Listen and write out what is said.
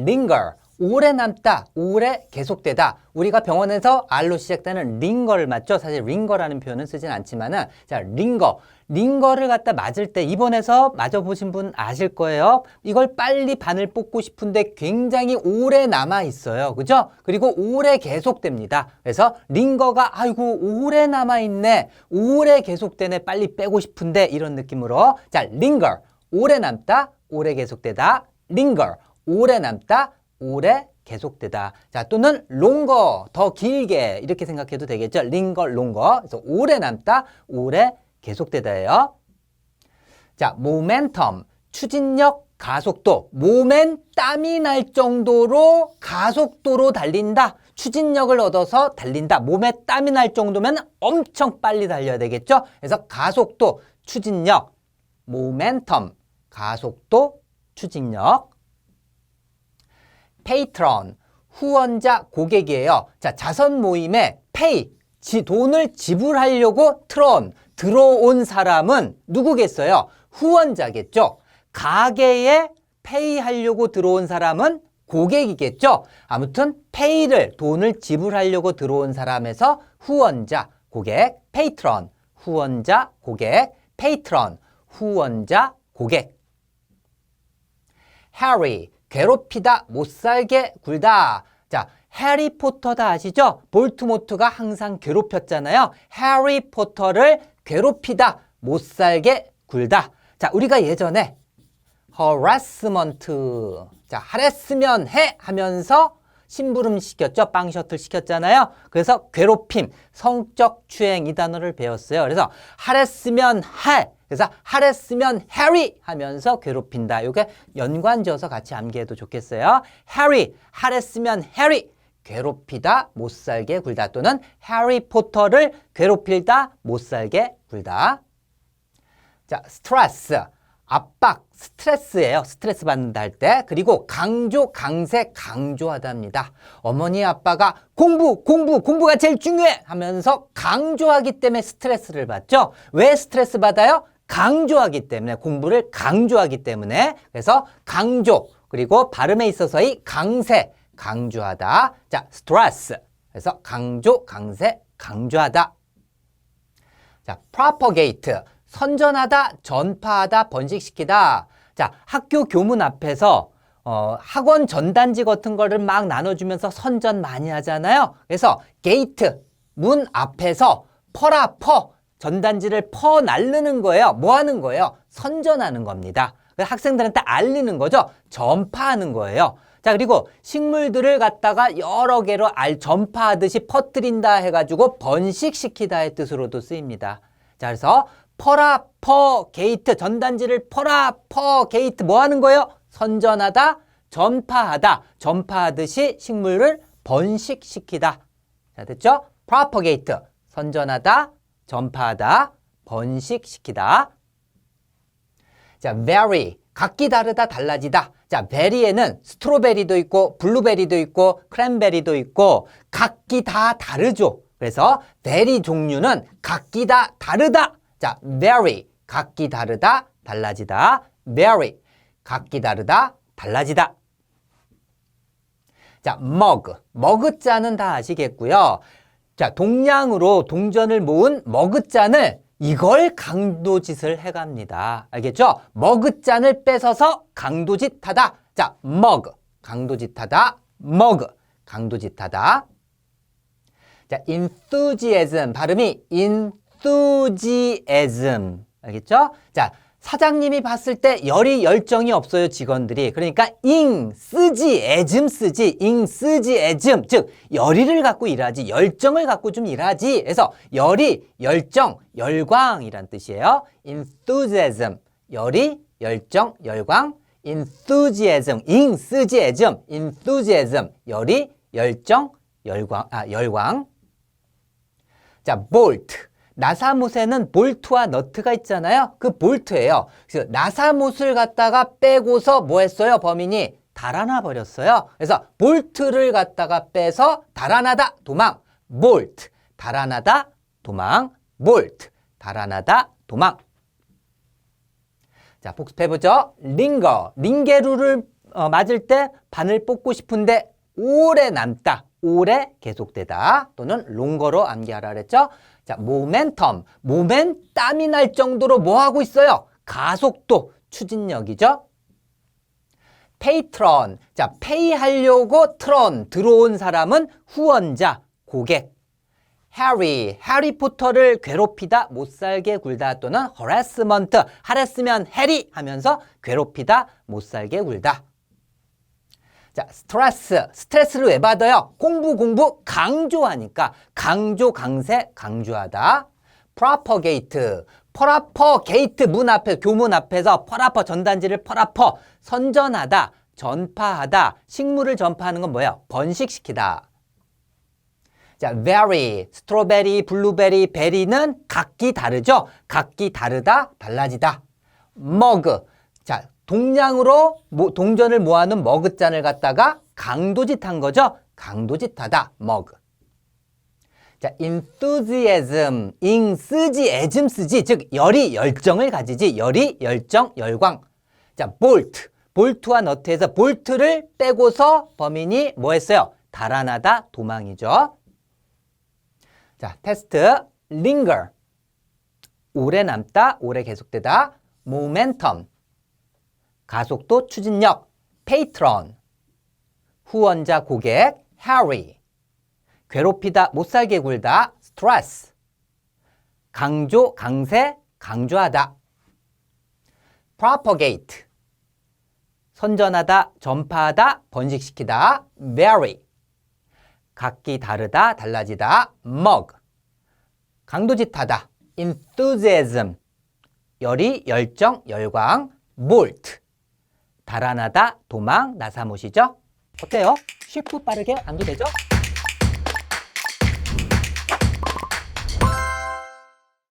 linger. 오래 남다, 오래 계속되다. 우리가 병원에서 R로 시작되는 링거를 맞죠? 사실 링거라는 표현은 쓰진 않지만은 자, 링거. 링거를 갖다 맞을 때 입원해서 맞아 보신 분 아실 거예요. 이걸 빨리 바늘 뽑고 싶은데 굉장히 오래 남아 있어요. 그죠? 그리고 오래 계속됩니다. 그래서 링거가 아이고 오래 남아 있네. 오래 계속되네. 빨리 빼고 싶은데 이런 느낌으로 자, linger. 오래 남다, 오래 계속되다. linger. 오래 남다, 오래 계속되다. 자, 또는 longer, 더 길게 이렇게 생각해도 되겠죠. linger, longer. 그래서 오래 남다, 오래 계속되다예요. 자, momentum, 추진력, 가속도. 몸엔 땀이 날 정도로 가속도로 달린다. 추진력을 얻어서 달린다. 몸에 땀이 날 정도면 엄청 빨리 달려야 되겠죠. 그래서 가속도, 추진력, momentum, 가속도, 추진력. 페이트런 후원자 고객이에요. 자, 자선 모임에 페이 지, 돈을 지불하려고 트론 들어온 사람은 누구겠어요? 후원자겠죠. 가게에 페이 하려고 들어온 사람은 고객이겠죠. 아무튼 페이를 돈을 지불하려고 들어온 사람에서 후원자, 고객, 페이트런, 후원자, 고객, 페이트런, 후원자, 고객. 해리, 괴롭히다, 못 살게 굴다. 자, 해리포터다 아시죠? 볼트모트가 항상 괴롭혔잖아요. 해리포터를 괴롭히다, 못 살게 굴다. 자, 우리가 예전에 harassment, 자, 하랬으면 해 하면서 심부름 시켰죠. 빵 셔틀 시켰잖아요. 그래서 괴롭힘, 성적 추행 이 단어를 배웠어요. 그래서 하랬으면 해. 그래서 하랬으면 해리 하면서 괴롭힌다. 이게 연관지어서 같이 암기해도 좋겠어요. 해리, 하랬으면 해리. 괴롭히다, 못 살게 굴다. 또는 해리포터를 괴롭힐다, 못 살게 굴다. 자, 스트레스. 압박, 스트레스예요. 스트레스 받는다 할 때. 그리고 강조, 강세, 강조하답니다. 어머니, 아빠가 공부, 공부, 공부가 제일 중요해! 하면서 강조하기 때문에 스트레스를 받죠. 왜 스트레스 받아요? 강조하기 때문에, 공부를 강조하기 때문에. 그래서 강조, 그리고 발음에 있어서의 강세, 강조하다. 자, 스트레스. 그래서 강조, 강세, 강조하다. 자, propagate. 선전하다, 전파하다, 번식시키다. 자, 학교 교문 앞에서 어, 학원 전단지 같은 거를 막 나눠주면서 선전 많이 하잖아요. 그래서 게이트, 문 앞에서 퍼라 퍼, 전단지를 퍼 날르는 거예요. 뭐 하는 거예요? 선전하는 겁니다. 학생들한테 알리는 거죠. 전파하는 거예요. 자, 그리고 식물들을 갖다가 여러 개로 알, 전파하듯이 퍼뜨린다 해가지고 번식시키다의 뜻으로도 쓰입니다. 자, 그래서 퍼라 퍼 게이트 전단지를 퍼라 퍼 게이트 뭐 하는 거예요? 선전하다, 전파하다, 전파하듯이 식물을 번식시키다. 자, 됐죠? propagate 선전하다, 전파하다, 번식시키다. 자, vary 각기 다르다, 달라지다. 자, 베리에는 스트로베리도 있고 블루베리도 있고 크랜베리도 있고 각기 다 다르죠. 그래서 베리 종류는 각기 다 다르다. 자, vary 각기 다르다, 달라지다. vary 각기 다르다, 달라지다. 자, mug 머그잔은 다 아시겠고요. 자, 동량으로 동전을 모은 머그잔을 이걸 강도짓을 해갑니다. 알겠죠? 머그잔을 뺏어서 강도짓하다. 자, mug 강도짓하다. mug 강도짓하다. 자, enthusiasm 발음이 enthusiasm 알겠죠? 자, 사장님이 봤을 때 열이 열정이 없어요 직원들이. 그러니까 잉 쓰지 애즘 쓰지 잉 쓰지 애즘. 즉 열의를 갖고 일하지 열정을 갖고 좀 일하지. 그래서 열이 열정 열광이란 뜻이에요. Enthusiasm. 열이 열정 열광. Enthusiasm. 잉 쓰지 애즘. Enthusiasm. 열이 열정 열광 아 열광. 자 bolt 나사못에는 볼트와 너트가 있잖아요. 그 볼트예요. 그래서 나사못을 갖다가 빼고서 뭐 했어요? 범인이 달아나 버렸어요. 그래서 볼트를 갖다가 빼서 달아나다 도망. 볼트 달아나다 도망. 볼트 달아나다 도망. 자, 복습해 보죠. 링거 링게루를 어, 맞을 때 바늘 뽑고 싶은데 오래 남다. 오래 계속되다. 또는 롱거로 암기하라 그랬죠? 자, 모멘텀. 모멘 땀이 날 정도로 뭐 하고 있어요? 가속도, 추진력이죠? 페이트런. 자, 페이하려고 트론 들어온 사람은 후원자, 고객. 해리, 해리포터를 괴롭히다, 못살게 굴다 또는 harassment, 하랬으면 해리 하면서 괴롭히다, 못살게 굴다. 자, 스트레스, 스트레스를 왜 받아요? 공부, 공부 강조하니까 강조, 강세, 강조하다. propagate, propagate 문 앞에 교문 앞에서 퍼라퍼 전단지를 퍼라퍼 선전하다, 전파하다. 식물을 전파하는 건 뭐예요? 번식시키다. 자, very, 스트로베리, 블루베리, 베리는 각기 다르죠? 각기 다르다, 달라지다. 자, 동량으로 모- 동전을 모아놓은 머그잔을 갖다가 강도짓 한 거죠? 강도짓 하다, 머그. 자, enthusiasm, ing 쓰지, 즉 열이 열정을 가지지, 열이 열정, 열광. 자, bolt, 볼트와 너트에서 볼트를 빼고서 범인이 뭐 했어요? 달아나다, 도망이죠. 자, 테스트 linger 오래 남다, 오래 계속되다. momentum 가속도, 추진력. patron 후원자, 고객. harry 괴롭히다, 못살게 굴다. stress 강조, 강세, 강조하다. propagate 선전하다, 전파하다, 번식시키다. vary 각기 다르다, 달라지다. mug. 강도짓하다. enthusiasm. 열이, 열정, 열광. bolt. 달아나다, 도망, 나사못이죠? 어때요? 쉽고 빠르게 암기되죠?